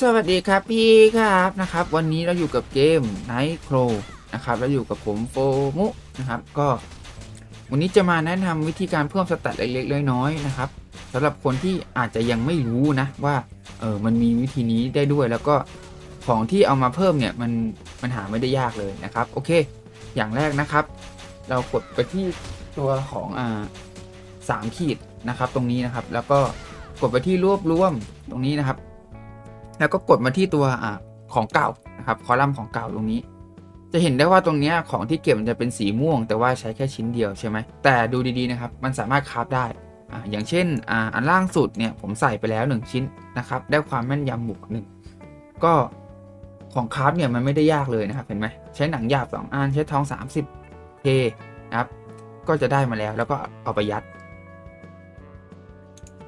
สวัสดีครับพี่ครับนะครับ วันนี้เราอยู่กับเกม Night Crow นะครับแล้วอยู่กับผมโฟมุนะครับ ก็ วันนี้จะมาแนะนำวิธีการเพิ่มสแตทเล็กๆน้อยๆนะครับสำหรับคนที่อาจจะยังไม่รู้นะว่าเออมันมีวิธีนี้ได้ด้วยแล้วก็ของที่เอามาเพิ่มเนี่ยมันมันหาไม่ได้ยากเลยนะครับ โอเค อย่างแรกนะครับ เรากดไปที่ตัวของอ่าสามขีดนะครับ ตรงนี้นะครับ แล้วก็กดไปที่รวบรวมตรงนี้นะครับ แล้วก็กดมาที่ตัวอของเก่านะครับคอลัมน์ของเก่าตรงนี้ จะเห็นได้ว่าตรงนี้ของที่เก็บมันจะเป็นสีม่วง แต่ว่าใช้แค่ชิ้นเดียวใช่ไหมแต่ดูดีๆนะครับมันสามารถคราฟได้อ่าอย่างเช่นอ่าอันล่างสุดเนี่ยผมใส่ไปแล้ว 1 ชิ้นนะครับได้ความแม่นยำบวกหนึ่งก็ของคราฟเนี่ยมันไม่ได้ยากเลยนะครับเห็นไหมใช้หนังหยาบ2อันใช้ทอง 30เคนะครับก็จะได้มาแล้วแล้วก็เอาไปยัด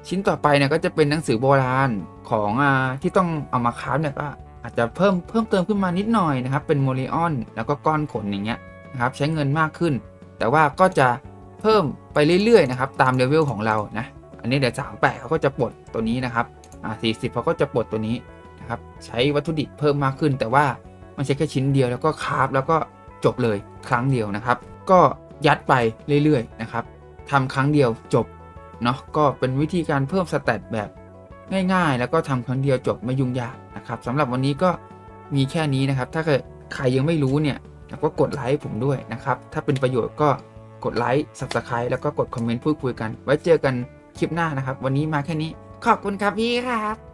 ชิ้นต่อไปเนี่ยก็จะเป็นหนังสือโบราณของอ่าที่ต้องเอามาค้าฟเนี่ยก็อาจจะเพิ่มเพิ่มเติมขึ้นมานิดหน่อยนะครับ เป็นโมลิออนแล้วก็ก้อนขนอย่างเงี้ยนะครับใช้เงินมากขึ้น แต่ว่าก็จะเพิ่มไปเรื่อยๆนะครับตามเลเวลของเรานะอันนี้เดี๋ยวสามแปดเขาก็จะปลดตัวนี้นะครับอ่าสี่สิบเขาก็จะปลดตัวนี้นะครับใช้วัตถุดิบเพิ่มมากขึ้น แต่ว่ามันใช้แค่ชิ้นเดียวแล้วก็คราฟแล้วก็จบเลยครั้งเดียวนะครับ ก็ยัดไปเรื่อยๆนะครับทำครั้งเดียวจบ เนาะก็เป็นวิธีการเพิ่มสเตตแบบง่ายๆ แล้วก็ทำครั้งเดียวจบไม่ยุ่งยากนะครับสำหรับวันนี้ก็มีแค่นี้นะครับ ถ้าเกิดใครยังไม่รู้เนี่ยก็กดไลค์ผมด้วยนะครับ ถ้าเป็นประโยชน์ก็กดไลค์ Subscribe แล้วก็กดคอมเมนต์พูดคุยกัน ไว้เจอกันคลิปหน้านะครับ วันนี้มาแค่นี้ ขอบคุณครับพี่ครับ